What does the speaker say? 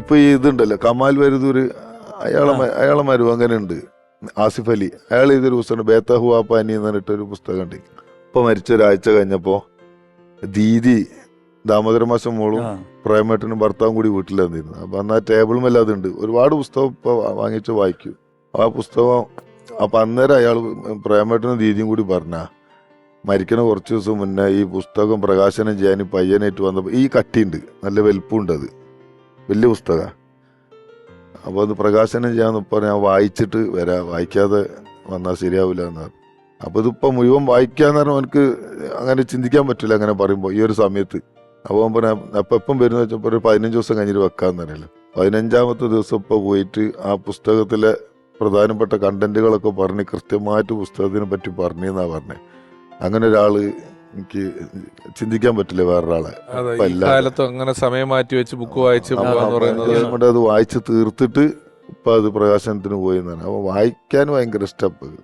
ഇപ്പൊ ഈ ഇതുണ്ടല്ലോ കമാൽ വരദൂര് അയാളെ അയാളെ മരുവ് അങ്ങനെ ഉണ്ട്. ആസിഫ് അലി അയാൾ ഇതൊരു പുസ്തകം ബേത്തഹുവാ പാനി എന്ന് പറഞ്ഞിട്ടൊരു പുസ്തകം ഉണ്ട് ഇപ്പൊ മരിച്ച ഒരാഴ്ച കഴിഞ്ഞപ്പോ ദീദി ദാമോദര മാസം മോളും. പ്രേമേട്ടനും ഭർത്താവും കൂടി വീട്ടിലാന്നിരുന്നു അപ്പൊ അന്ന് ആ ടേബിളും എല്ലാം അതുണ്ട്. ഒരുപാട് പുസ്തകം ഇപ്പൊ വാങ്ങിച്ച് വായിക്കും. ആ പുസ്തകം അപ്പൊ അന്നേരം അയാൾ പ്രേമേട്ടനും ദീദിയും കൂടി പറഞ്ഞ മരിക്കണ കുറച്ച് ദിവസം മുന്നേ ഈ പുസ്തകം പ്രകാശനം ചെയ്യാൻ പയ്യനായിട്ട് വന്നപ്പോ ഈ കട്ടിയുണ്ട്. നല്ല വലിപ്പമുണ്ട് അത്. വലിയ പുസ്തക അപ്പോൾ അത് പ്രകാശനം ചെയ്യാമെന്ന് ഇപ്പോൾ ഞാൻ വായിച്ചിട്ട് വരാം. വായിക്കാതെ വന്നാൽ ശരിയാവില്ല എന്ന് അപ്പോൾ ഇതിപ്പോൾ ഇതിപ്പോ മുഴുവൻ വായിക്കാന്ന് പറഞ്ഞാൽ എനിക്ക് അങ്ങനെ ചിന്തിക്കാൻ പറ്റില്ല അങ്ങനെ പറയുമ്പോൾ ഈ ഒരു സമയത്ത്. അപ്പോൾ അവൻ അപ്പം എപ്പം വരുന്ന വെച്ചപ്പോൾ ഒരു പതിനഞ്ച് ദിവസം കഴിഞ്ഞിട്ട് വെക്കാമെന്ന് പറയല്ലോ? പതിനഞ്ചാമത്തെ ദിവസം ഇപ്പോൾ പോയിട്ട് ആ പുസ്തകത്തിലെ പ്രധാനപ്പെട്ട കണ്ടന്റുകളൊക്കെ പറഞ്ഞ് കൃത്യമായിട്ട് പുസ്തകത്തിനെ പറ്റി പറഞ്ഞെന്നാണ് പറഞ്ഞത്. അങ്ങനെ ഒരാൾ എനിക്ക് ചിന്തിക്കാൻ പറ്റില്ല വേറൊരാളെ. കാലത്ത് അങ്ങനെ സമയം മാറ്റി വെച്ച് ബുക്ക് വായിച്ച് അത് വായിച്ച് തീർത്തിട്ട് ഇപ്പൊ അത് പ്രകാശനത്തിന് പോയി എന്നാണ്. അപ്പൊ വായിക്കാൻ ഭയങ്കര ഇഷ്ടം